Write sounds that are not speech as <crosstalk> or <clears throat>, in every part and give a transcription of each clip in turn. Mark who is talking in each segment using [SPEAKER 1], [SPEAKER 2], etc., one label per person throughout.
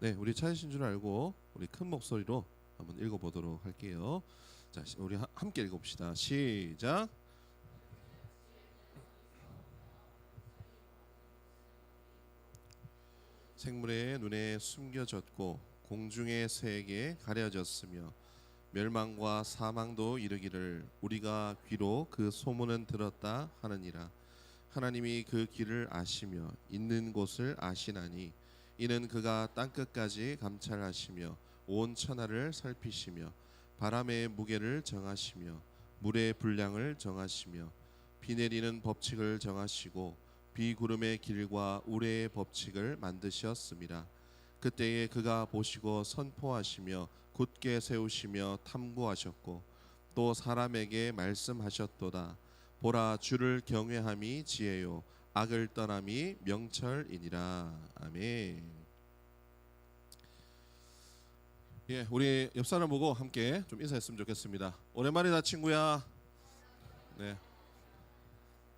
[SPEAKER 1] 네, 우리 찾으신 줄 알고 우리 큰 목소리로 한번 읽어보도록 할게요. 자, 시- 우리 하- 함께 읽어봅시다. 시작. 생물의 눈에 숨겨졌고 공중의 새에게 가려졌으며 멸망과 사망도 이르기를 우리가 귀로 그 소문은 들었다 하느니라 하나님이 그 길을 아시며 있는 곳을 아시나니 이는 그가 땅 끝까지 감찰하시며 온 천하를 살피시며 바람의 무게를 정하시며 물의 분량을 정하시며 비 내리는 법칙을 정하시고 비구름의 길과 우레의 법칙을 만드셨습니다. 그때에 그가 보시고 선포하시며 굳게 세우시며 탐구하셨고 또 사람에게 말씀하셨도다. 보라 주를 경외함이 지혜요 악을 떠남이 명철이니라. 아멘. 예, 우리 옆 사람 보고 함께 좀 인사했으면 좋겠습니다. 오랜만이다 친구야. 네.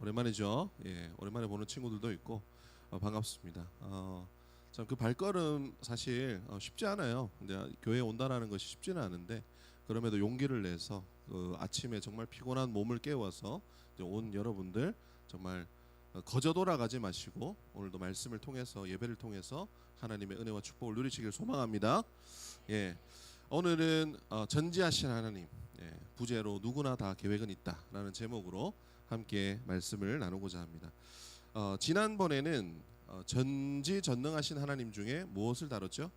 [SPEAKER 1] 오랜만이죠. 예, 오랜만에 보는 친구들도 있고 어, 반갑습니다. 어, 참그 발걸음 사실 어, 쉽지 않아요. 근데 교회 온다라는 것이 쉽지는 않은데 그럼에도 용기를 내서 그 아침에 정말 피곤한 몸을 깨워서 온 여러분들 정말 어, 거저 돌아가지 마시고 오늘도 말씀을 통해서 예배를 통해서 하나님의 은혜와 축복을 누리시길 소망합니다. 예, 오늘은 어, 전지하신 하나님 예, 부제로 누구나 다 계획은 있다라는 제목으로 함께 말씀을 나누고자 합니다. 어, 지난번에는 어, 전지 전능하신 하나님 중에 무엇을 다뤘죠?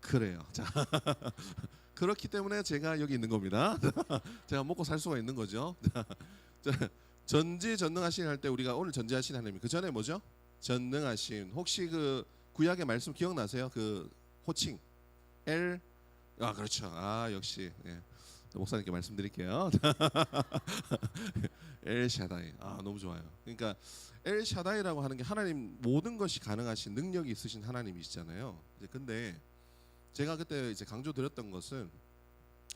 [SPEAKER 1] 그래요. 자, <laughs> 그렇기 때문에 제가 여기 있는 겁니다. <laughs> 제가 먹고 살 수가 있는 거죠. <laughs> 자, 전지 전능하신 할 때 우리가 오늘 전지하신 하나님 그 전에 뭐죠? 전능하신 혹시 그 구약의 말씀 기억나세요? 그 호칭 엘 아 그렇죠. 아 역시 예. 목사님께 말씀드릴게요. <laughs> 엘 샤다이. 아 너무 좋아요. 그러니까 엘 샤다이라고 하는 게 하나님 모든 것이 가능하신 능력이 있으신 하나님이시잖아요. 이제 근데 제가 그때 이제 강조드렸던 것은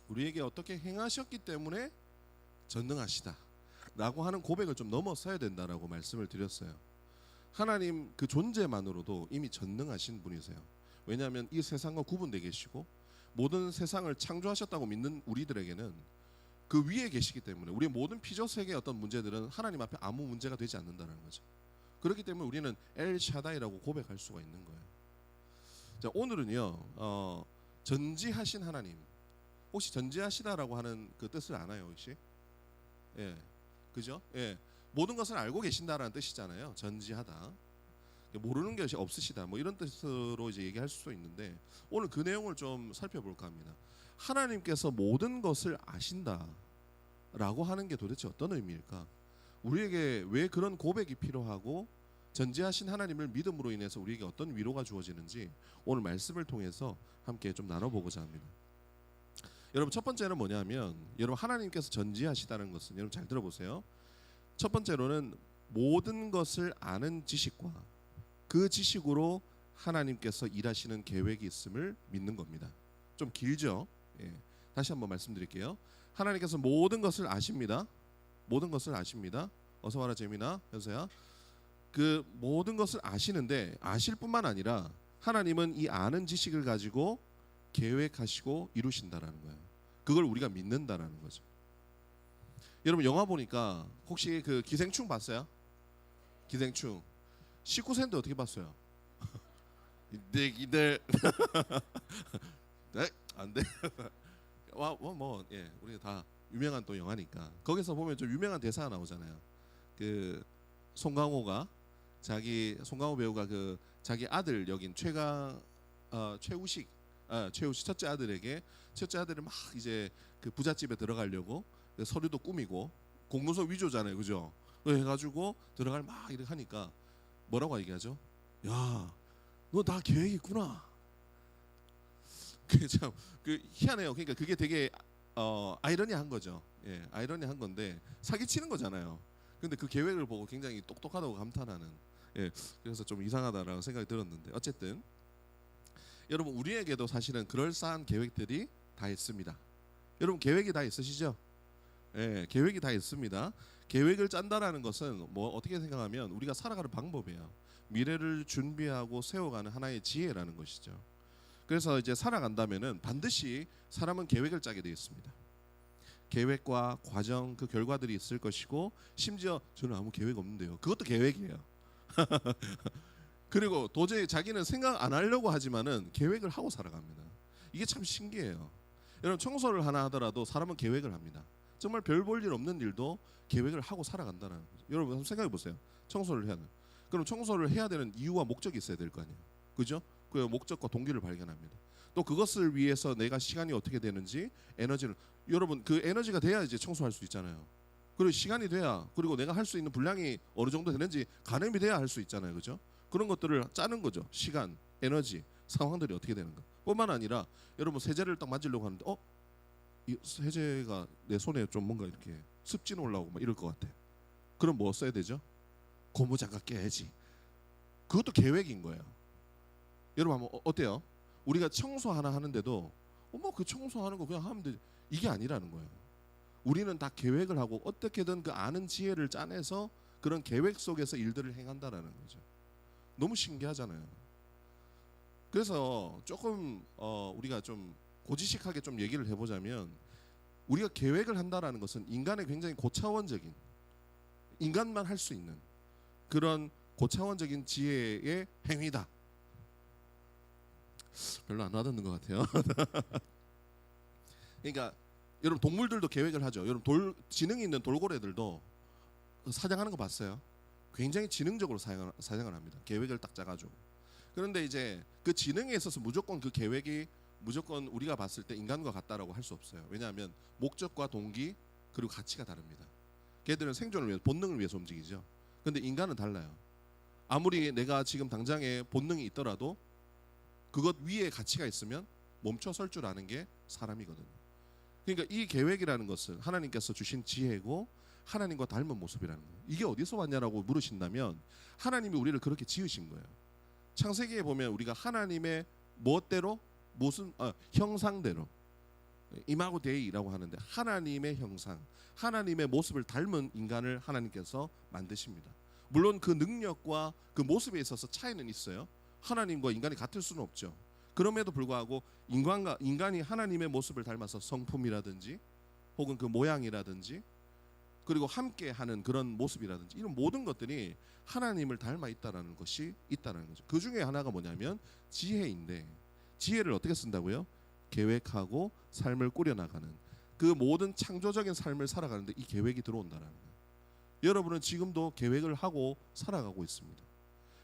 [SPEAKER 1] 우리에게 어떻게 행하셨기 때문에 전능하시다 라고 하는 고백을 좀 넘어서야 된다라고 말씀을 드렸어요. 하나님 그 존재만으로도 이미 전능하신 분이세요. 왜냐하면 이 세상과 구분되어 계시고 모든 세상을 창조하셨다고 믿는 우리들에게는 그 위에 계시기 때문에 우리의 모든 피조 세계의 어떤 문제들은 하나님 앞에 아무 문제가 되지 않는다는 거죠. 그렇기 때문에 우리는 엘 샤다이라고 고백할 수가 있는 거예요. 자 오늘은요 어, 전지하신 하나님 혹시 전지하시다라고 하는 그 뜻을 아나요 혹시? 예, 그죠? 예, 모든 것을 알고 계신다라는 뜻이잖아요. 전지하다. 모르는 것이 없으시다. 뭐 이런 뜻으로 이제 얘기할 수도 있는데 오늘 그 내용을 좀 살펴볼까 합니다. 하나님께서 모든 것을 아신다라고 하는 게 도대체 어떤 의미일까? 우리에게 왜 그런 고백이 필요하고 전지하신 하나님을 믿음으로 인해서 우리에게 어떤 위로가 주어지는지 오늘 말씀을 통해서 함께 좀 나눠보고자 합니다. 여러분 첫 번째는 뭐냐면 여러분 하나님께서 전지하시다는 것은 여러분 잘 들어보세요. 첫 번째로는 모든 것을 아는 지식과 그 지식으로 하나님께서 일하시는 계획이 있음을 믿는 겁니다. 좀 길죠? 예. 다시 한번 말씀드릴게요. 하나님께서 모든 것을 아십니다. 모든 것을 아십니다. 어서 와라 재민아, 현서야. 그 모든 것을 아시는데 아실 뿐만 아니라 하나님은 이 아는 지식을 가지고 계획하시고 이루신다라는 거예요. 그걸 우리가 믿는다라는 거죠. 여러분 영화 보니까 혹시 그 기생충 봤어요? 기생충 19세인데 어떻게 봤어요? <laughs> 이들 <laughs> 네? 안 돼. <laughs> 와뭐 예, 우리 다 유명한 또 영화니까 거기서 보면 좀 유명한 대사가 나오잖아요. 그 송강호가 자기 송강호 배우가 그 자기 아들 여긴 최강 어, 최우식 아, 최우식 첫째 아들에게 첫째 아들이 막 이제 그 부잣집에 들어가려고 그 서류도 꾸미고 공문서 위조잖아요, 그죠? 그 해가지고 들어갈 막 이렇게 하니까 뭐라고 얘기하죠? 야, 너 다 계획 있구나. 그참 그 희한해요. 그러니까 그게 되게 어 아이러니한 거죠. 예, 아이러니한 건데 사기치는 거잖아요. 근데 그 계획을 보고 굉장히 똑똑하다고 감탄하는. 예, 그래서 좀 이상하다라고 생각이 들었는데 어쨌든 여러분 우리에게도 사실은 그럴싸한 계획들이 다 있습니다. 여러분 계획이 다 있으시죠? 예, 계획이 다 있습니다. 계획을 짠다라는 것은 뭐 어떻게 생각하면 우리가 살아가는 방법이에요. 미래를 준비하고 세워가는 하나의 지혜라는 것이죠. 그래서 이제 살아간다면은 반드시 사람은 계획을 짜게 되어 있습니다. 계획과 과정 그 결과들이 있을 것이고 심지어 저는 아무 계획 없는데요. 그것도 계획이에요. <laughs> 그리고 도저히 자기는 생각 안 하려고 하지만은 계획을 하고 살아갑니다. 이게 참 신기해요. 여러분 청소를 하나 하더라도 사람은 계획을 합니다. 정말 별 볼 일 없는 일도 계획을 하고 살아간다는 거죠. 여러분 한번 생각해 보세요. 청소를 해야 돼. 그럼 청소를 해야 되는 이유와 목적이 있어야 될 거 아니에요. 그죠? 그 목적과 동기를 발견합니다. 또 그것을 위해서 내가 시간이 어떻게 되는지 에너지를 여러분 그 에너지가 돼야 이제 청소할 수 있잖아요. 그리고 시간이 돼야 그리고 내가 할 수 있는 분량이 어느 정도 되는지 가늠이 돼야 할 수 있잖아요. 그죠? 그런 것들을 짜는 거죠. 시간, 에너지, 상황들이 어떻게 되는가. 뿐만 아니라 여러분 세제를 딱 만지려고 하는데 어? 이 세제가 내 손에 좀 뭔가 이렇게 습진 올라오고 막 이럴 것 같아. 그럼 뭐 써야 되죠? 고무장갑 깨야지. 그것도 계획인 거예요. 여러분 한번 어- 어때요? 우리가 청소 하나 하는데도 어머 그 청소하는 거 그냥 하면 돼. 이게 아니라는 거예요. 우리는 다 계획을 하고 어떻게든 그 아는 지혜를 짜내서 그런 계획 속에서 일들을 행한다라는 거죠. 너무 신기하잖아요. 그래서 조금 어, 우리가 좀 고지식하게 좀 얘기를 해보자면 우리가 계획을 한다라는 것은 인간의 굉장히 고차원적인 인간만 할 수 있는 그런 고차원적인 지혜의 행위다. 별로 안 와닿는 것 같아요. <laughs> 그러니까 여러분 동물들도 계획을 하죠. 여러분 돌 지능이 있는 돌고래들도 그 사냥하는 거 봤어요. 굉장히 지능적으로 사냥을 합니다. 계획을 딱 짜가지고. 그런데 이제 그 지능에 있어서 무조건 그 계획이 무조건 우리가 봤을 때 인간과 같다라고 할 수 없어요. 왜냐하면 목적과 동기 그리고 가치가 다릅니다. 걔들은 생존을 위해서 본능을 위해서 움직이죠. 근데 인간은 달라요. 아무리 내가 지금 당장에 본능이 있더라도 그것 위에 가치가 있으면 멈춰 설 줄 아는 게 사람이거든요. 그러니까 이 계획이라는 것은 하나님께서 주신 지혜고 하나님과 닮은 모습이라는 거예요. 이게 어디서 왔냐라고 물으신다면 하나님이 우리를 그렇게 지으신 거예요. 창세기에 보면 우리가 하나님의 무엇대로 무슨 아, 형상대로 이마고 데이라고 하는데 하나님의 형상, 하나님의 모습을 닮은 인간을 하나님께서 만드십니다. 물론 그 능력과 그 모습에 있어서 차이는 있어요. 하나님과 인간이 같을 수는 없죠. 그럼에도 불구하고 인간과 인간이 하나님의 모습을 닮아서 성품이라든지 혹은 그 모양이라든지 그리고 함께 하는 그런 모습이라든지 이런 모든 것들이 하나님을 닮아 있다라는 것이 있다라는 거죠. 그 중에 하나가 뭐냐면 지혜인데 지혜를 어떻게 쓴다고요? 계획하고 삶을 꾸려 나가는 그 모든 창조적인 삶을 살아가는데 이 계획이 들어온다라는 거예요. 여러분은 지금도 계획을 하고 살아가고 있습니다.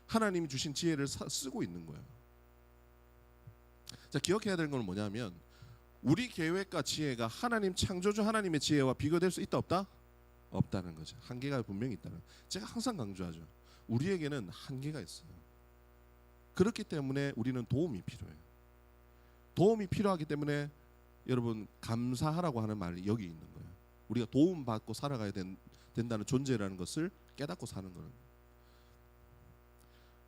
[SPEAKER 1] 하나님이 주신 지혜를 사- 쓰고 있는 거예요. 자 기억해야 되는 건 뭐냐면 우리 계획과 지혜가 하나님 창조주 하나님의 지혜와 비교될 수 있다 없다? 없다는 거죠. 한계가 분명히 있다는. 제가 항상 강조하죠. 우리에게는 한계가 있어요. 그렇기 때문에 우리는 도움이 필요해요. 도움이 필요하기 때문에 여러분 감사하라고 하는 말이 여기 있는 거예요. 우리가 도움 받고 살아가야 된, 된다는 존재라는 것을 깨닫고 사는 거는.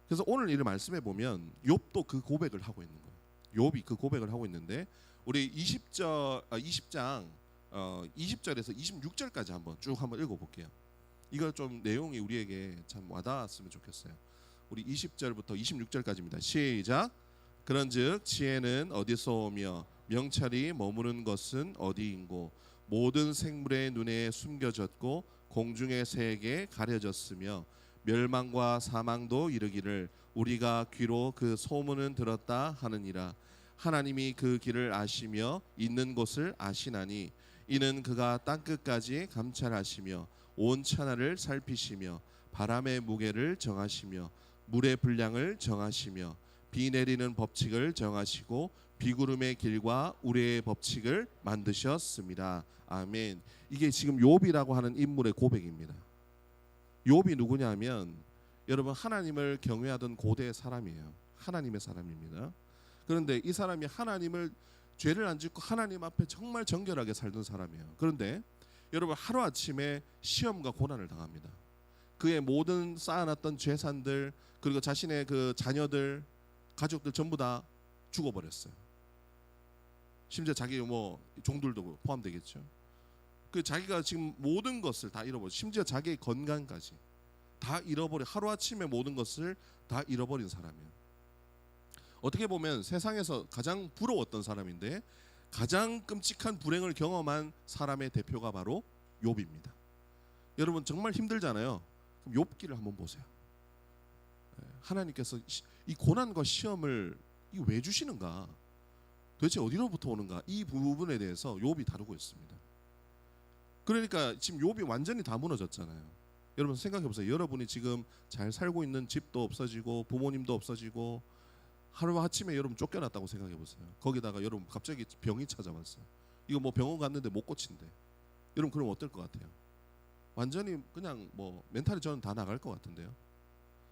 [SPEAKER 1] 그래서 오늘 이 말씀해 보면 욥도 그 고백을 하고 있는 거예요. 욥이 그 고백을 하고 있는데 우리 20절 아, 20장 어, 20절에서 26절까지 한번 쭉 한번 읽어 볼게요. 이거 좀 내용이 우리에게 참 와닿았으면 좋겠어요. 우리 20절부터 26절까지입니다. 시작. 그런즉 지혜는 어디서 오며 명찰이 머무는 것은 어디인고 모든 생물의 눈에 숨겨졌고 공중의 새에게 가려졌으며 멸망과 사망도 이르기를 우리가 귀로 그 소문은 들었다 하느니라 하나님이 그 길을 아시며 있는 곳을 아시나니 이는 그가 땅 끝까지 감찰하시며 온 천하를 살피시며 바람의 무게를 정하시며 물의 분량을 정하시며 비 내리는 법칙을 정하시고 비구름의 길과 우레의 법칙을 만드셨습니다. 아멘. 이게 지금 욥이라고 하는 인물의 고백입니다. 욥이 누구냐면 여러분 하나님을 경외하던 고대 사람이에요. 하나님의 사람입니다. 그런데 이 사람이 하나님을 죄를 안 짓고 하나님 앞에 정말 정결하게 살던 사람이에요. 그런데 여러분 하루 아침에 시험과 고난을 당합니다. 그의 모든 쌓아놨던 재산들 그리고 자신의 그 자녀들 가족들 전부 다 죽어버렸어요. 심지어 자기 뭐 종들도 포함되겠죠. 그 자기가 지금 모든 것을 다 잃어버려 심지어 자기의 건강까지 다 잃어버려 하루 아침에 모든 것을 다 잃어버린 사람이에요. 어떻게 보면 세상에서 가장 부러웠던 사람인데 가장 끔찍한 불행을 경험한 사람의 대표가 바로 욥입니다. 여러분 정말 힘들잖아요. 그럼 욥기를 한번 보세요. 예, 하나님께서 시- 이 고난과 시험을 이 왜 주시는가? 도대체 어디로부터 오는가? 이 부분에 대해서 욥이 다루고 있습니다. 그러니까 지금 욥이 완전히 다 무너졌잖아요. 여러분 생각해 보세요. 여러분이 지금 잘 살고 있는 집도 없어지고 부모님도 없어지고 하루 아침에 여러분 쫓겨났다고 생각해 보세요. 거기다가 여러분 갑자기 병이 찾아왔어요. 이거 뭐 병원 갔는데 못 고친대. 여러분 그럼 어떨 것 같아요? 완전히 그냥 뭐 멘탈이 저는 다 나갈 것 같은데요.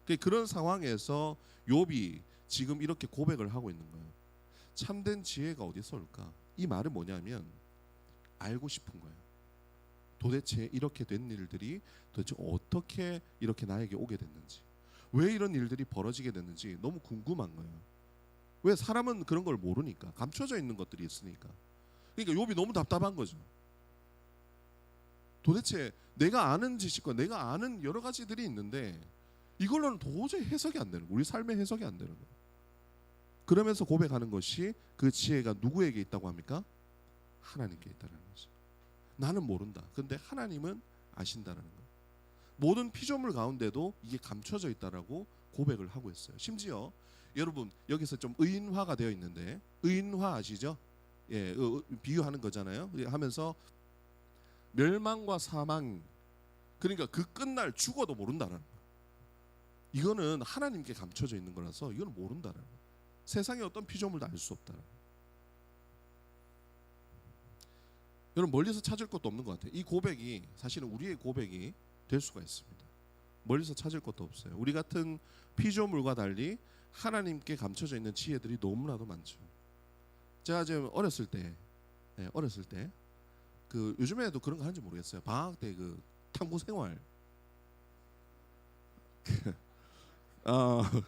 [SPEAKER 1] 그 그런 상황에서 욥이 지금 이렇게 고백을 하고 있는 거예요. 참된 지혜가 어디서 올까? 이 말은 뭐냐면 알고 싶은 거예요. 도대체 이렇게 된 일들이 도대체 어떻게 이렇게 나에게 오게 됐는지, 왜 이런 일들이 벌어지게 됐는지 너무 궁금한 거예요. 왜 사람은 그런 걸 모르니까 감춰져 있는 것들이 있으니까. 그러니까 욥이 너무 답답한 거죠. 도대체 내가 아는 지식과 내가 아는 여러 가지들이 있는데 이걸로는 도저히 해석이 안 되는 거예요. 우리 삶의 해석이 안 되는 거예요. 그러면서 고백하는 것이 그 지혜가 누구에게 있다고 합니까? 하나님께 있다는 거죠. 나는 모른다. 근데 하나님은 아신다라는 거예요. 모든 피조물 가운데도 이게 감춰져 있다라고 고백을 하고 있어요. 심지어 여러분 여기서 좀 의인화가 되어 있는데 의인화 아시죠? 예, 어, 어, 비유하는 거잖아요. 예, 하면서 멸망과 사망 그러니까 그 끝날 죽어도 모른다라는. 이거는 하나님께 감춰져 있는 거라서 이거는 모른다라는. 세상의 어떤 피조물도 알수 거예요. 여러분 멀리서 찾을 것도 없는 것 같아요. 이 고백이 사실은 우리의 고백이 될 수가 있습니다. 멀리서 찾을 것도 없어요. 우리 같은 피조물과 달리 하나님께 감춰져 있는 지혜들이 너무나도 많죠. 제가 지금 어렸을 때, 네, 어렸을 때, 그 요즘에도 그런 거 하는지 모르겠어요. 방학 때 그 탐구 생활, 아,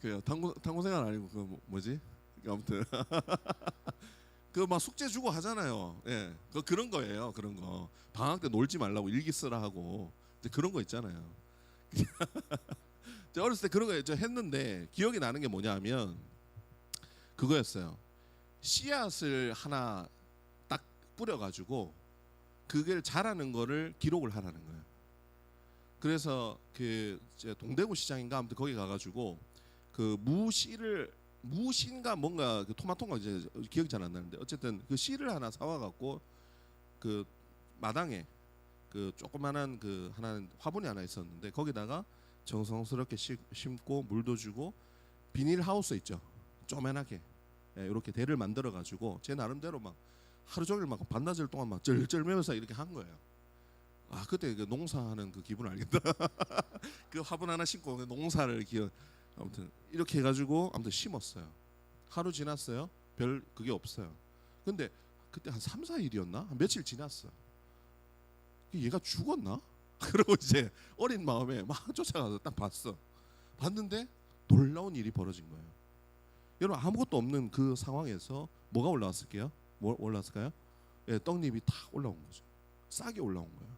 [SPEAKER 1] 그 탐구 탐구 생활 아니고 그 뭐- 뭐지? 아무튼 <laughs> 그 막 숙제 주고 하잖아요. 예, 그 그런 거예요. 그런 거 방학 때 놀지 말라고 일기 쓰라 하고 그런 거 있잖아요. <laughs> 제가 어렸을 때 그런 거저 했는데 기억이 나는 게 뭐냐면 그거였어요. 씨앗을 하나 딱 뿌려가지고 그걸 자라는 거를 기록을 하라는 거예요. 그래서 그 동대구 시장인가 아무튼 거기 가가지고 그 무씨를 무신가 뭔가 그 토마토인가 이제 기억이 잘 안 나는데 어쨌든 그 씨를 하나 사와 갖고 그 마당에 그 조그만한 그 하나 화분이 하나 있었는데 거기다가 정성스럽게 심- 심고 물도 주고 비닐 하우스 있죠 쪼맨하게 예, 이렇게 대를 만들어 가지고 제 나름대로 막 하루 종일 막 반나절 동안 막 쩔쩔매면서 이렇게 한 거예요. 아 그때 그 농사하는 그 기분 알겠다. <laughs> 그 화분 하나 심고 그 농사를 기억 아무튼 이렇게 해가지고 아무튼 심었어요. 하루 지났어요. 별 그게 없어요. 근데 그때 한 3, 4일이었나? 한 며칠 지났어. 얘가 죽었나? <laughs> 그러고 이제 어린 마음에 막 쫓아가서 딱 봤어. 봤는데 놀라운 일이 벌어진 거예요. 여러분 아무것도 없는 그 상황에서 뭐가 올라왔을게요? 뭐 올라왔을까요? 예, 떡잎이 탁 올라온 거죠. 싹이 올라온 거예요.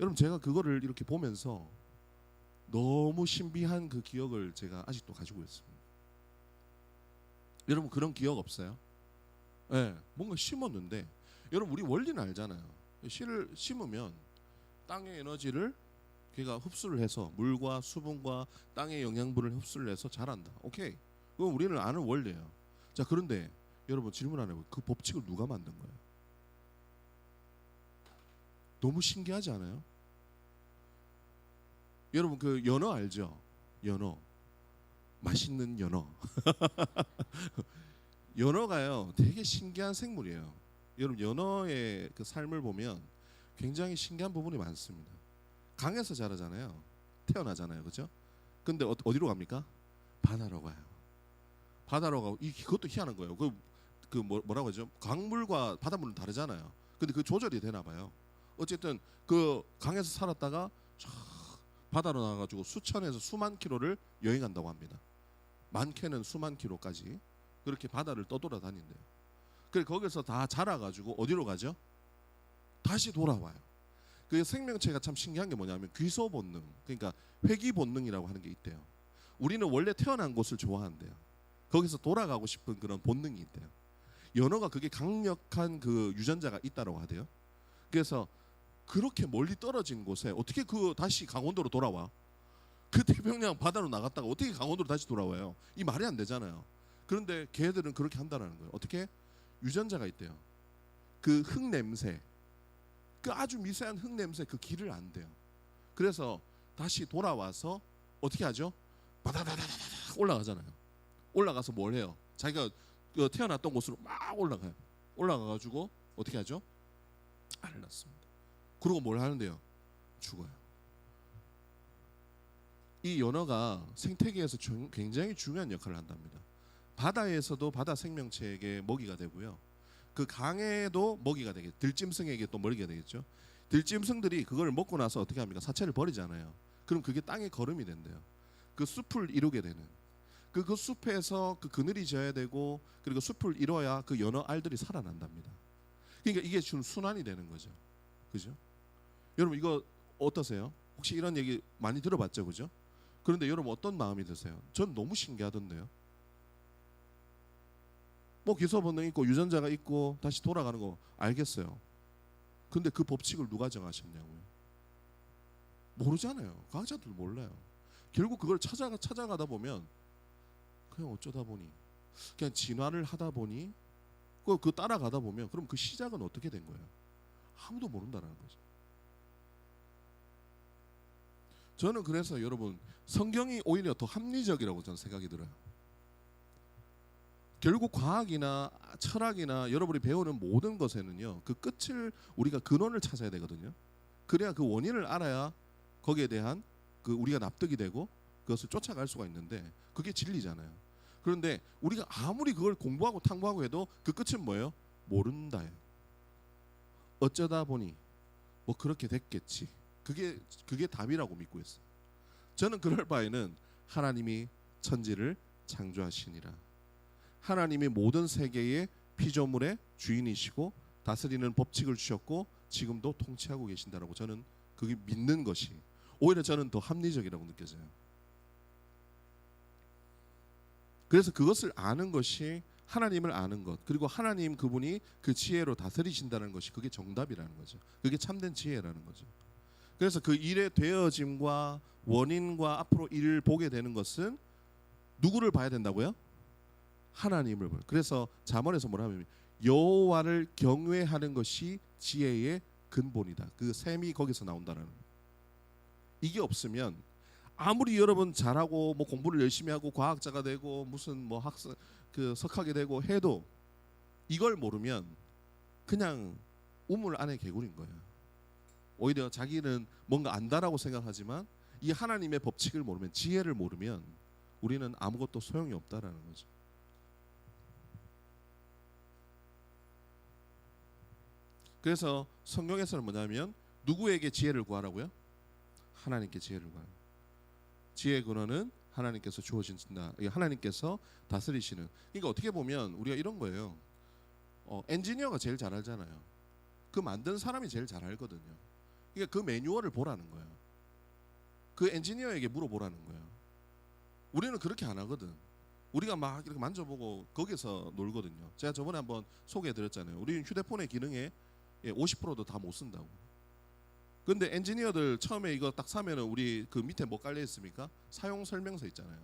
[SPEAKER 1] 여러분 제가 그거를 이렇게 보면서 너무 신비한 그 기억을 제가 아직도 가지고 있습니다. 여러분 그런 기억 없어요? 예, 뭔가 심었는데 여러분 우리 원리는 알잖아요. 씨를 심으면 땅의 에너지를 걔가 흡수를 해서 물과 수분과 땅의 영양분을 흡수를 해서 자란다. 오케이. 그건 우리는 아는 원리예요. 자 그런데 여러분 질문 안 해요. 그 법칙을 누가 만든 거예요? 너무 신기하지 않아요? 여러분 그 연어 알죠? 연어 맛있는 연어 <laughs> 연어가요 되게 신기한 생물이에요. 여러분 연어의 그 삶을 보면 굉장히 신기한 부분이 많습니다. 강에서 자라잖아요. 태어나잖아요, 그렇죠? 근데 어, 어디로 갑니까? 바다로 가요. 바다로 가고 이 그것도 희한한 거예요. 그, 그 뭐, 뭐라고 하죠? 강물과 바닷물은 다르잖아요. 근데 그 조절이 되나 봐요. 어쨌든 그 강에서 살았다가 쫙 바다로 나가지고 수천에서 수만 킬로를 여행한다고 합니다. 많게는 수만 킬로까지 그렇게 바다를 떠돌아 다닌대요. 그래 거기서 다 자라가지고 어디로 가죠? 다시 돌아와요. 그 생명체가 참 신기한 게 뭐냐면 귀소 본능, 그러니까 회귀 본능이라고 하는 게 있대요. 우리는 원래 태어난 곳을 좋아한대요. 거기서 돌아가고 싶은 그런 본능이 있대요. 연어가 그게 강력한 그 유전자가 있다고 하대요. 그래서 그렇게 멀리 떨어진 곳에 어떻게 그 다시 강원도로 돌아와? 그 태평양 바다로 나갔다가 어떻게 강원도로 다시 돌아와요? 이 말이 안 되잖아요. 그런데 걔들은 그렇게 한다는 거예요. 어떻게? 유전자가 있대요. 그 흙 냄새, 그 아주 미세한 흙 냄새 그 길을 안 돼요. 그래서 다시 돌아와서 어떻게 하죠? 바다다다다다 올라가잖아요. 올라가서 뭘 해요? 자기가 그 태어났던 곳으로 막 올라가요. 올라가 가지고 어떻게 하죠? 알을 낳습니다. 그리고 뭘 하는데요? 죽어요. 이 연어가 생태계에서 중- 굉장히 중요한 역할을 한답니다. 바다에서도 바다 생명체에게 먹이가 되고요. 그 강에도 먹이가 되게 들짐승에게 또 먹이가 되겠죠. 들짐승들이 그걸 먹고 나서 어떻게 합니까? 사체를 버리잖아요. 그럼 그게 땅에 거름이 된대요. 그 숲을 이루게 되는. 그, 그 숲에서 그 그늘이 져야 되고 그리고 숲을 이뤄야 그 연어 알들이 살아난답니다. 그러니까 이게 지금 순환이 되는 거죠. 그죠? 여러분 이거 어떠세요? 혹시 이런 얘기 많이 들어봤죠, 그죠? 그런데 여러분 어떤 마음이 드세요? 전 너무 신기하던데요. 뭐 기소 본능 있고 유전자가 있고 다시 돌아가는 거 알겠어요. 근데 그 법칙을 누가 정하셨냐고요? 모르잖아요. 과학자들 몰라요. 결국 그걸 찾아가 찾아가다 보면 그냥 어쩌다 보니 그냥 진화를 하다 보니 그, 그 따라가다 보면 그럼 그 시작은 어떻게 된 거예요? 아무도 모른다는 거죠. 저는 그래서 여러분 성경이 오히려 더 합리적이라고 저는 생각이 들어요. 결국 과학이나 철학이나 여러분이 배우는 모든 것에는요 그 끝을 우리가 근원을 찾아야 되거든요. 그래야 그 원인을 알아야 거기에 대한 그 우리가 납득이 되고 그것을 쫓아갈 수가 있는데 그게 진리잖아요. 그런데 우리가 아무리 그걸 공부하고 탐구하고 해도 그 끝은 뭐예요? 모른다요. 어쩌다 보니 뭐 그렇게 됐겠지. 그게 그게 답이라고 믿고 있어요. 저는 그럴 바에는 하나님이 천지를 창조하시니라. 하나님이 모든 세계의 피조물의 주인이시고 다스리는 법칙을 주셨고 지금도 통치하고 계신다라고 저는 그게 믿는 것이 오히려 저는 더 합리적이라고 느껴져요. 그래서 그것을 아는 것이 하나님을 아는 것 그리고 하나님 그분이 그 지혜로 다스리신다는 것이 그게 정답이라는 거죠. 그게 참된 지혜라는 거죠. 그래서 그 일의 되어짐과 원인과 앞으로 일을 보게 되는 것은 누구를 봐야 된다고요? 하나님을 봐요. 그래서 잠언에서 뭐라 하면 여호와를 경외하는 것이 지혜의 근본이다. 그 셈이 거기서 나온다는. 이게 없으면 아무리 여러분 잘하고 뭐 공부를 열심히 하고 과학자가 되고 무슨 뭐 학습 그 석학이 되고 해도 이걸 모르면 그냥 우물 안에 개구리인 거예요. 오히려 자기는 뭔가 안다라고 생각하지만 이 하나님의 법칙을 모르면 지혜를 모르면 우리는 아무것도 소용이 없다라는 거죠. 그래서 성경에서는 뭐냐면 누구에게 지혜를 구하라고요? 하나님께 지혜를 구하라. 지혜의 근원은 하나님께서 주어진다. 하나님께서 다스리시는. 그러니까 어떻게 보면 우리가 이런 거예요. 어, 엔지니어가 제일 잘 알잖아요. 그 만든 사람이 제일 잘 알거든요. 그러니까 그 매뉴얼을 보라는 거예요. 그 엔지니어에게 물어보라는 거예요. 우리는 그렇게 안 하거든. 우리가 막 이렇게 만져보고 거기서 놀거든요. 제가 저번에 한번 소개해드렸잖아요. 우리는 휴대폰의 기능에 50%도 다 못 쓴다고. 근데 엔지니어들 처음에 이거 딱 사면은 우리 그 밑에 뭐 깔려 있습니까? 사용 설명서 있잖아요.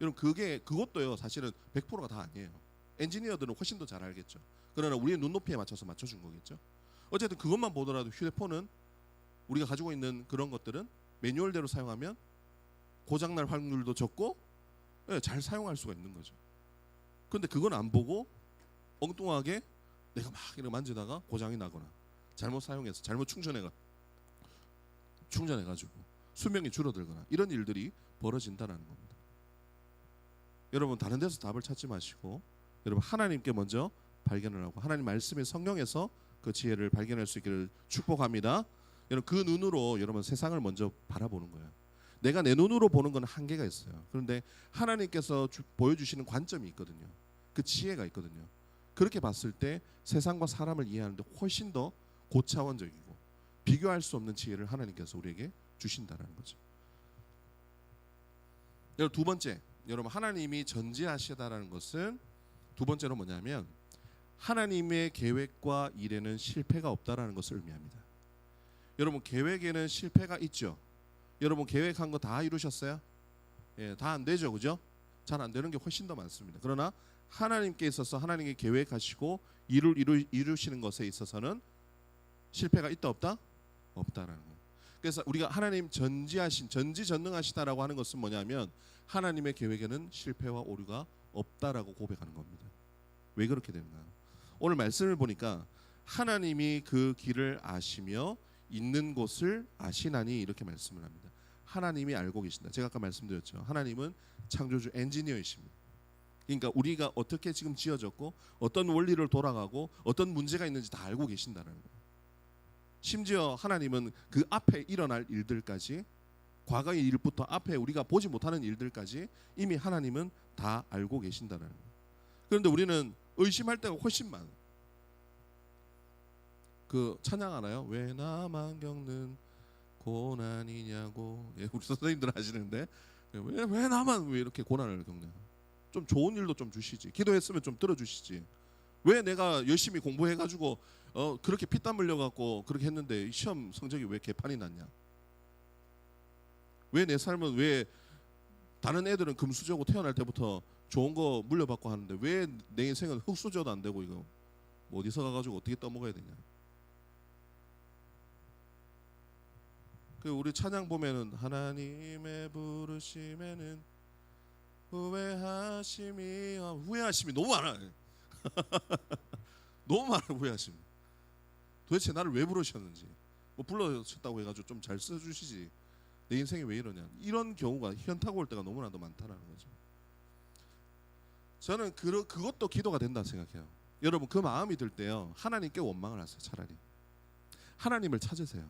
[SPEAKER 1] 여러분 그게 그것도요 사실은 100%가 다 아니에요. 엔지니어들은 훨씬 더 잘 알겠죠. 그러나 우리의 눈높이에 맞춰서 맞춰준 거겠죠. 어쨌든 그것만 보더라도 휴대폰은 우리가 가지고 있는 그런 것들은 매뉴얼대로 사용하면 고장날 확률도 적고 예, 잘 사용할 수가 있는 거죠. 근데 그건 안 보고 엉뚱하게 내가 막 이렇게 만지다가 고장이 나거나 잘못 사용해서 잘못 충전해가 충전해가지고 수명이 줄어들거나 이런 일들이 벌어진다는 겁니다. 여러분 다른 데서 답을 찾지 마시고 여러분 하나님께 먼저 발견을 하고 하나님 말씀의 성경에서 그 지혜를 발견할 수 있기를 축복합니다. 여러분 그 눈으로 여러분 세상을 먼저 바라보는 거예요. 내가 내 눈으로 보는 건 한계가 있어요. 그런데 하나님께서 주, 보여주시는 관점이 있거든요. 그 지혜가 있거든요. 그렇게 봤을 때 세상과 사람을 이해하는데 훨씬 더 고차원적이고 비교할 수 없는 지혜를 하나님께서 우리에게 주신다라는 거죠. 여러분 두 번째, 여러분 하나님이 전지하시다라는 것은 두 번째로 뭐냐면 하나님의 계획과 일에는 실패가 없다라는 것을 의미합니다. 여러분 계획에는 실패가 있죠. 여러분 계획한 거 다 이루셨어요? 예, 다 안 되죠, 그죠? 잘 안 되는 게 훨씬 더 많습니다. 그러나 하나님께 있어서 하나님이 계획하시고 일을 이루, 이루시는 것에 있어서는 실패가 있다 없다? 없다라는 거예요. 그래서 우리가 하나님 전지하신 전지전능하시다라고 하는 것은 뭐냐면 하나님의 계획에는 실패와 오류가 없다라고 고백하는 겁니다. 왜 그렇게 되는가요? 오늘 말씀을 보니까 하나님이 그 길을 아시며 있는 곳을 아시나니 이렇게 말씀을 합니다. 하나님이 알고 계신다. 제가 아까 말씀드렸죠. 하나님은 창조주 엔지니어이십니다. 그러니까 우리가 어떻게 지금 지어졌고 어떤 원리를 돌아가고 어떤 문제가 있는지 다 알고 계신다는 거예요. 심지어 하나님은 그 앞에 일어날 일들까지 과거의 일부터 앞에 우리가 보지 못하는 일들까지 이미 하나님은 다 알고 계신다는 거예요. 그런데 우리는 의심할 때가 훨씬 많아. 그 찬양 알아요? 왜 나만 겪는 고난이냐고. 예, 우리 선생님들 하시는데 왜 왜 나만 왜 이렇게 고난을 겪냐? 좀 좋은 일도 좀 주시지. 기도했으면 좀 들어주시지. 왜 내가 열심히 공부해가지고 어 그렇게 피땀 흘려갖고 그렇게 했는데 시험 성적이 왜 개판이 났냐? 왜 내 삶은 왜 다른 애들은 금수저고 태어날 때부터 좋은 거 물려받고 하는데 왜 내 인생은 흙수저도 안 되고 이거 뭐 어디서 가가지고 어떻게 떠먹어야 되냐? 그 우리 찬양 보면은 하나님의 부르심에는 후회하심이 아, 후회하심이 너무 많아. <laughs> 너무 많아 후회하심. 도대체 나를 왜 부르셨는지 뭐 불러셨다고 해가지고 좀 잘 써주시지. 내 인생이 왜 이러냐. 이런 경우가 현타가 올 때가 너무나도 많다라는 거죠. 저는 그 그것도 기도가 된다 생각해요. 여러분 그 마음이 들 때요 하나님께 원망을 하세요 차라리 하나님을 찾으세요.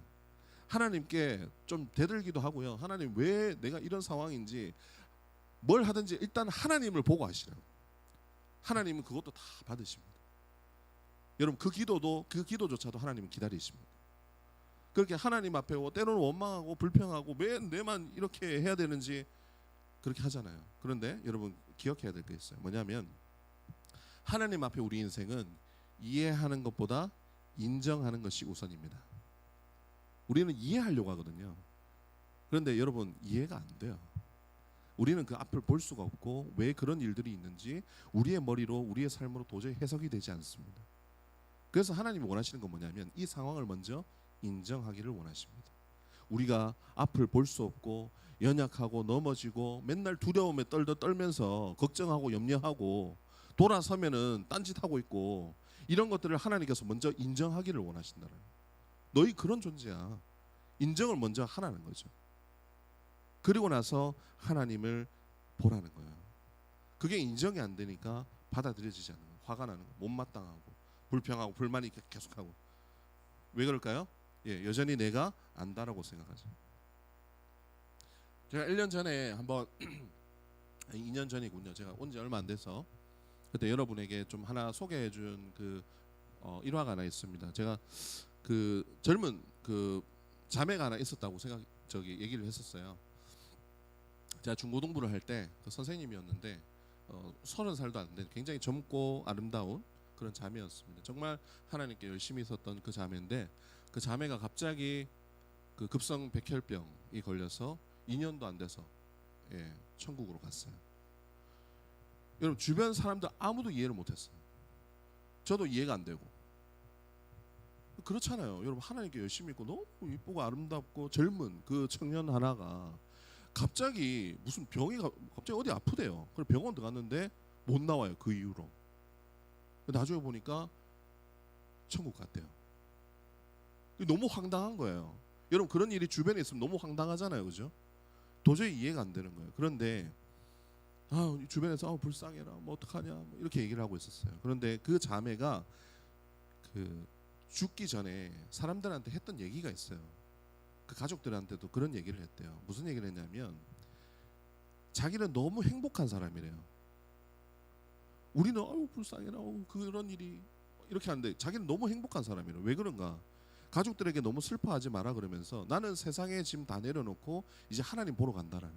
[SPEAKER 1] 하나님께 좀 대들기도 하고요. 하나님 왜 내가 이런 상황인지 뭘 하든지 일단 하나님을 보고 하시라고. 하나님은 그것도 다 받으십니다. 여러분 그 기도도 그 기도조차도 하나님은 기다리십니다. 그렇게 하나님 앞에 뭐 때로는 원망하고 불평하고 왜 내만 이렇게 해야 되는지 그렇게 하잖아요. 그런데 여러분 기억해야 될 게 있어요. 뭐냐면 하나님 앞에 우리 인생은 이해하는 것보다 인정하는 것이 우선입니다. 우리는 이해하려고 하거든요. 그런데 여러분 이해가 안 돼요. 우리는 그 앞을 볼 수가 없고 왜 그런 일들이 있는지 우리의 머리로 우리의 삶으로 도저히 해석이 되지 않습니다. 그래서 하나님이 원하시는 건 뭐냐면 이 상황을 먼저 인정하기를 원하십니다. 우리가 앞을 볼 수 없고 연약하고 넘어지고 맨날 두려움에 떨더 떨면서 걱정하고 염려하고 돌아서면은 딴짓하고 있고 이런 것들을 하나님께서 먼저 인정하기를 원하신다는. 너희 그런 존재야. 인정을 먼저 하라는 거죠. 그리고 나서 하나님을 보라는 거예요. 그게 인정이 안 되니까 받아들여지지 않는 거예요. 화가 나는 거예요. 못마땅하고 불평하고 불만이 계속하고 왜 그럴까요? 예, 여전히 내가 안다라고 생각하죠. 제가 1년 전에 한번 <clears throat> 2년 전이군요. 제가 온 지 얼마 안 돼서 그때 여러분에게 좀 하나 소개해 준그 어, 일화가 하나 있습니다. 제가 그 젊은 그 자매가 하나 있었다고 생각 저기 얘기를 했었어요. 제가 중고등부를 할 때 그 선생님이었는데 어, 서른 살도 안 된 굉장히 젊고 아름다운 그런 자매였습니다. 정말 하나님께 열심히 있었던 그 자매인데 그 자매가 갑자기 그 급성 백혈병이 걸려서 2년도 안 돼서 예, 천국으로 갔어요. 여러분 주변 사람들 아무도 이해를 못했어요. 저도 이해가 안 되고 그렇잖아요. 여러분 하나님께 열심히 있고 너무 이쁘고 아름답고 젊은 그 청년 하나가 갑자기 무슨 병이 가- 갑자기 어디 아프대요. 그래 병원 들어갔는데 못 나와요. 그 이후로. 나중에 보니까 천국 갔대요. 너무 황당한 거예요. 여러분 그런 일이 주변에 있으면 너무 황당하잖아요, 그죠? 도저히 이해가 안 되는 거예요. 그런데 아 주변에서 아, 불쌍해라, 뭐 어떡하냐, 뭐 이렇게 얘기를 하고 있었어요. 그런데 그 자매가 그 죽기 전에 사람들한테 했던 얘기가 있어요. 그 가족들한테도 그런 얘기를 했대요. 무슨 얘기를 했냐면 자기는 너무 행복한 사람이래요. 우리는 아유 불쌍해라, 아유, 그런 일이 이렇게 하는데 자기는 너무 행복한 사람이래요. 왜 그런가? 가족들에게 너무 슬퍼하지 마라 그러면서 나는 세상에 짐다 내려놓고 이제 하나님 보러 간다라는.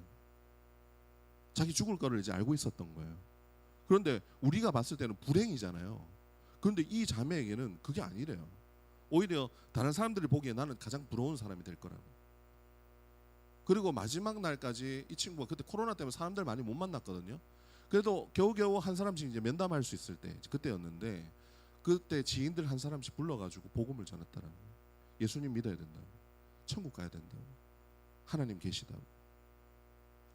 [SPEAKER 1] 자기 죽을 거를 이제 알고 있었던 거예요. 그런데 우리가 봤을 때는 불행이잖아요. 그런데 이 자매에게는 그게 아니래요. 오히려 다른 사람들이 보기에 나는 가장 부러운 사람이 될 거라고. 그리고 마지막 날까지 이 친구가 그때 코로나 때문에 사람들 많이 못 만났거든요. 그래도 겨우겨우 한 사람씩 이제 면담할 수 있을 때 그때였는데 그때 지인들 한 사람씩 불러가지고 복음을 전했다라는. 예수님 믿어야 된다고, 천국 가야 된다고, 하나님 계시다고.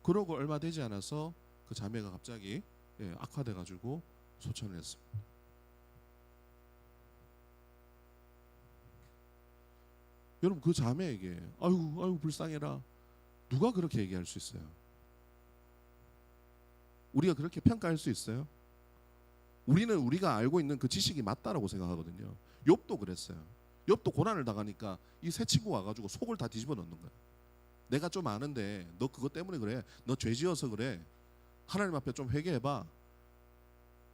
[SPEAKER 1] 그러고 얼마 되지 않아서 그 자매가 갑자기 예, 악화돼가지고 소천을 했습니다. 여러분 그 자매에게 아유 아유 불쌍해라 누가 그렇게 얘기할 수 있어요? 우리가 그렇게 평가할 수 있어요? 우리는 우리가 알고 있는 그 지식이 맞다라고 생각하거든요. 욥도 그랬어요. 욥도 고난을 당하니까 이 새 친구 와가지고 속을 다 뒤집어 넣는 거야. 내가 좀 아는데 너 그것 때문에 그래. 너 죄지어서 그래. 하나님 앞에 좀 회개해봐.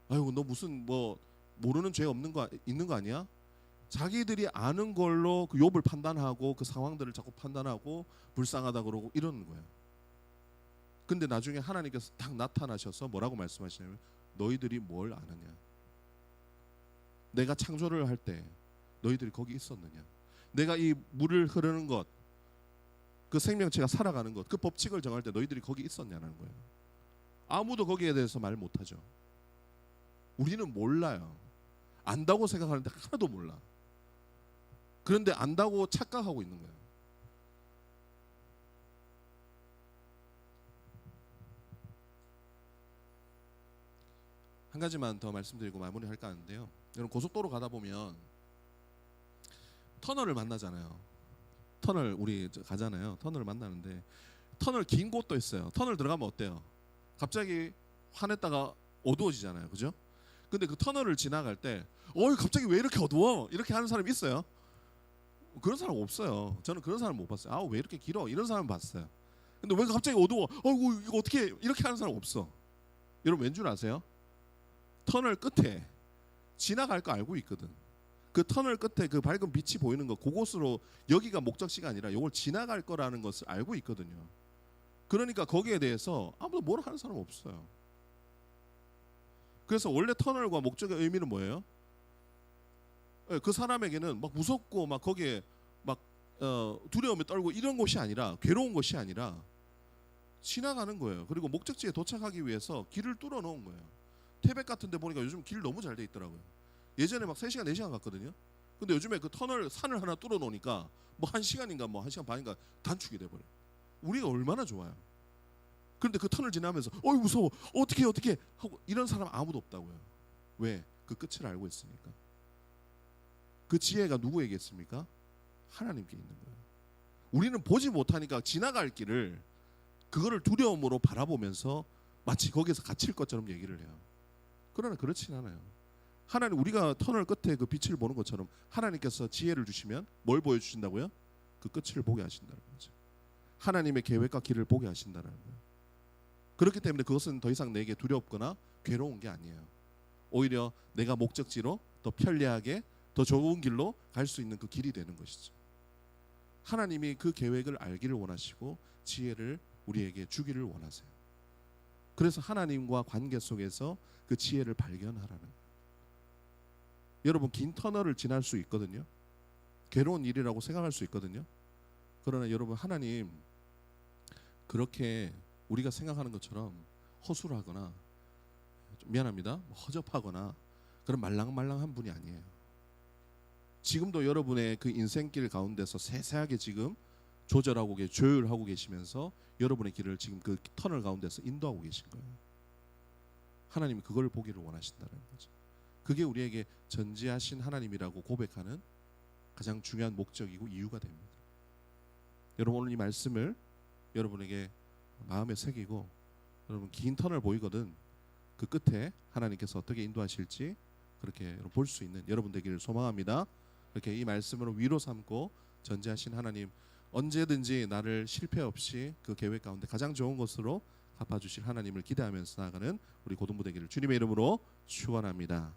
[SPEAKER 1] 아이고 너 무슨 뭐 모르는 죄 없는 거 있는 거 아니야? 자기들이 아는 걸로 그 욥을 판단하고 그 상황들을 자꾸 판단하고 불쌍하다 그러고 이러는 거야. 근데 나중에 하나님께서 딱 나타나셔서 뭐라고 말씀하시냐면 너희들이 뭘 아느냐? 내가 창조를 할 때 너희들이 거기 있었느냐? 내가 이 물을 흐르는 것, 그 생명체가 살아가는 것, 그 법칙을 정할 때 너희들이 거기 있었냐는 거예요. 아무도 거기에 대해서 말 못하죠. 우리는 몰라요. 안다고 생각하는데 하나도 몰라. 그런데 안다고 착각하고 있는 거예요. 한 가지만 더 말씀드리고 마무리할까 하는데요. 여러분 고속도로 가다 보면 터널을 만나잖아요. 터널 우리 저 가잖아요. 터널을 만나는데 터널 긴 곳도 있어요. 터널 들어가면 어때요? 갑자기 화냈다가 어두워지잖아요. 그죠? 근데 그 터널을 지나갈 때 어이 갑자기 왜 이렇게 어두워? 이렇게 하는 사람 있어요? 그런 사람 없어요. 저는 그런 사람 못 봤어요. 아 왜 이렇게 길어? 이런 사람 봤어요. 근데 왜 갑자기 어두워? 어이구 이거 어떻게 해? 이렇게 하는 사람 없어. 여러분 왠 줄 아세요? 터널 끝에 지나갈 거 알고 있거든. 그 터널 끝에 그 밝은 빛이 보이는 거 그곳으로 여기가 목적지가 아니라 이걸 지나갈 거라는 것을 알고 있거든요. 그러니까 거기에 대해서 아무도 뭐라 하는 사람 없어요. 그래서 원래 터널과 목적의 의미는 뭐예요? 예, 그 사람에게는 막 무섭고 막 거기에 막 어, 두려움에 떨고 이런 곳이 아니라 괴로운 곳이 아니라 지나가는 거예요. 그리고 목적지에 도착하기 위해서 길을 뚫어 놓은 거예요. 태백 같은 데 보니까 요즘 길 너무 잘 돼 있더라고요. 예전에 막 3시간 4시간 갔거든요. 근데 요즘에 그 터널 산을 하나 뚫어 놓으니까 뭐 1시간인가 뭐 1시간 반인가 단축이 돼 버려. 요 우리가 얼마나 좋아요. 그런데 그 터널 지나면서 어이 무서워. 어떻게 어떻게 하고 이런 사람 아무도 없다고요. 왜? 그 끝을 알고 있으니까. 그 지혜가 누구에게 있습니까? 하나님께 있는 거예요. 우리는 보지 못하니까 지나갈 길을 그거를 두려움으로 바라보면서 마치 거기서 갇힐 것처럼 얘기를 해요. 그러나 그렇진 않아요. 하나님 우리가 터널 끝에 그 빛을 보는 것처럼 하나님께서 지혜를 주시면 뭘 보여 주신다고요? 그 끝을 보게 하신다는 거죠. 하나님의 계획과 길을 보게 하신다는 거예요. 그렇기 때문에 그것은 더 이상 내게 두렵거나 괴로운 게 아니에요. 오히려 내가 목적지로 더 편리하게 더 좋은 길로 갈 수 있는 그 길이 되는 것이죠. 하나님이 그 계획을 알기를 원하시고 지혜를 우리에게 주기를 원하세요. 그래서 하나님과 관계 속에서 그 지혜를 발견하라는. 여러분 긴 터널을 지날 수 있거든요. 괴로운 일이라고 생각할 수 있거든요. 그러나 여러분 하나님 그렇게 우리가 생각하는 것처럼 허술하거나 좀 미안합니다. 허접하거나 그런 말랑말랑한 분이 아니에요. 지금도 여러분의 그 인생길 가운데서 세세하게 지금 조절하고 계 조율하고 계시면서 여러분의 길을 지금 그 터널 가운데서 인도하고 계신 거예요. 하나님이 그걸 보기를 원하신다는 거죠. 그게 우리에게 전지하신 하나님이라고 고백하는 가장 중요한 목적이고 이유가 됩니다. 여러분 오늘 이 말씀을 여러분에게 마음에 새기고 여러분 긴 터널 보이거든 그 끝에 하나님께서 어떻게 인도하실지 그렇게 볼 수 있는 여러분 되기를 소망합니다. 이렇게 이 말씀으로 위로 삼고 전지하신 하나님 언제든지 나를 실패 없이 그 계획 가운데 가장 좋은 것으로 갚아주실 하나님을 기대하면서 나아가는 우리 고등부 되기를 주님의 이름으로 축원합니다.